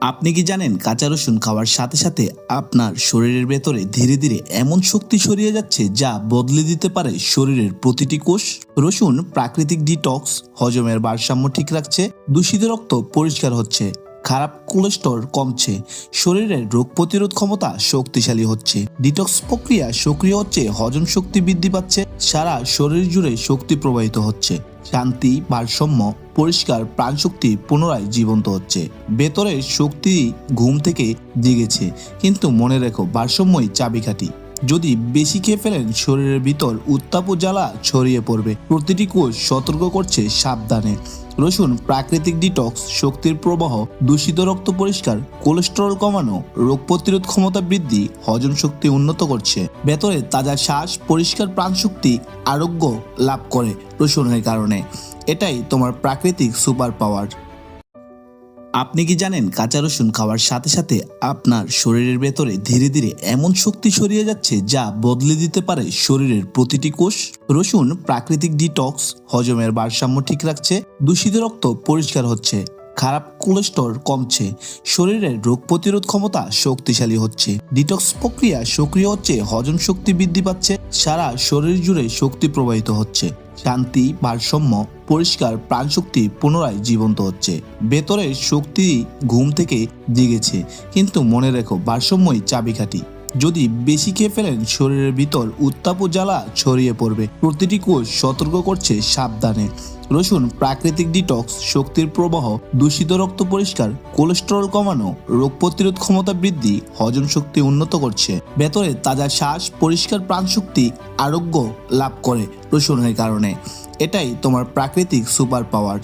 আপনি কি জানেন কাঁচা রসুন খাওয়ার সাথে সাথে আপনার শরীরের ভেতরে ধীরে ধীরে এমন শক্তি ছড়িয়ে যাচ্ছে যা বদলে দিতে পারে শরীরের প্রতিটি কোষ? রসুন প্রাকৃতিক ডিটক্স, হজমের ভারসাম্য ঠিক রাখছে, দূষিত রক্ত পরিষ্কার হচ্ছে, খারাপ কোলেস্টর কমছে, শরীরের রোগ প্রতিরোধ ক্ষমতা শক্তিশালী হচ্ছে। ডিটক্স প্রক্রিয়া সক্রিয় হচ্ছে, হজম শক্তি বৃদ্ধি পাচ্ছে, সারা শরীর জুড়ে শক্তি প্রবাহিত হচ্ছে। শান্তি, ভারসাম্য, পরিষ্কার প্রাণশক্তি পুনরায় জীবন্ত হচ্ছে। ভেতরের শক্তি ঘুম থেকে জেগেছে, কিন্তু মনে রেখো ভারসাম্যই চাবিকাঠি। যদি বেশি খেয়ে ফেলেন, শরীরের ভিতর উত্তাপ ও জ্বালা ছড়িয়ে পড়বে। প্রতিটি কোষ সতর্ক করছে সাবধানে। রসুন, প্রাকৃতিক ডিটক্স, শক্তির প্রবাহ, দূষিত রক্ত পরিষ্কার, কোলেস্টেরল কমানো, রোগ প্রতিরোধ ক্ষমতা বৃদ্ধি, হজম শক্তি উন্নত করছে। ভেতরে তাজা শ্বাস, পরিষ্কার প্রাণশক্তি, আরোগ্য লাভ করে রসুনের কারণে। এটাই তোমার প্রাকৃতিক সুপার পাওয়ার আপনি কি জানেন কাঁচা রসুন খাওয়ার সাথে সাথে আপনার শরীরের ভেতরে ধীরে ধীরে এমন শক্তি ছড়িয়ে যাচ্ছে যা বদলে দিতে পারে শরীরের প্রতিটি কোষ? রসুন প্রাকৃতিক ডিটক্স, হজমের ভারসাম্য ঠিক রাখছে, দূষিত রক্ত পরিষ্কার হচ্ছে, খারাপ কোলেস্টর কমছে, শরীরের রোগ প্রতিরোধ ক্ষমতা শক্তিশালী হচ্ছে, ডিটক্স প্রক্রিয়া সক্রিয় হচ্ছে, হজম শক্তি বৃদ্ধি পাচ্ছে, সারা শরীর জুড়ে শক্তি প্রবাহিত হচ্ছে। শান্তি ভারসাম্য, পরিষ্কার প্রাণশক্তি পুনরায় জীবন্ত হচ্ছে। ভেতরের শক্তি ঘুম থেকে জেগেছে, কিন্তু মনে রেখো ভারসাম্যই চাবিকাঠি। যদি বেশি খেয়ে ফেলেন, শরীরের ভিতর উত্তাপ জ্বালা ছড়িয়ে পড়বে। প্রতিটি কোষ সতর্ক করছে সাবধানে। রসুন, প্রাকৃতিক ডিটক্স, শক্তির প্রবাহ, দূষিত রক্ত পরিষ্কার, কোলেস্টেরল কমানো, রোগ প্রতিরোধ ক্ষমতা বৃদ্ধি, হজম শক্তি উন্নত করছে। ভেতরে তাজা শ্বাস, পরিষ্কার প্রাণশক্তি, আরোগ্য লাভ করে রসুনের কারণে। এটাই তোমার প্রাকৃতিক সুপার পাওয়ার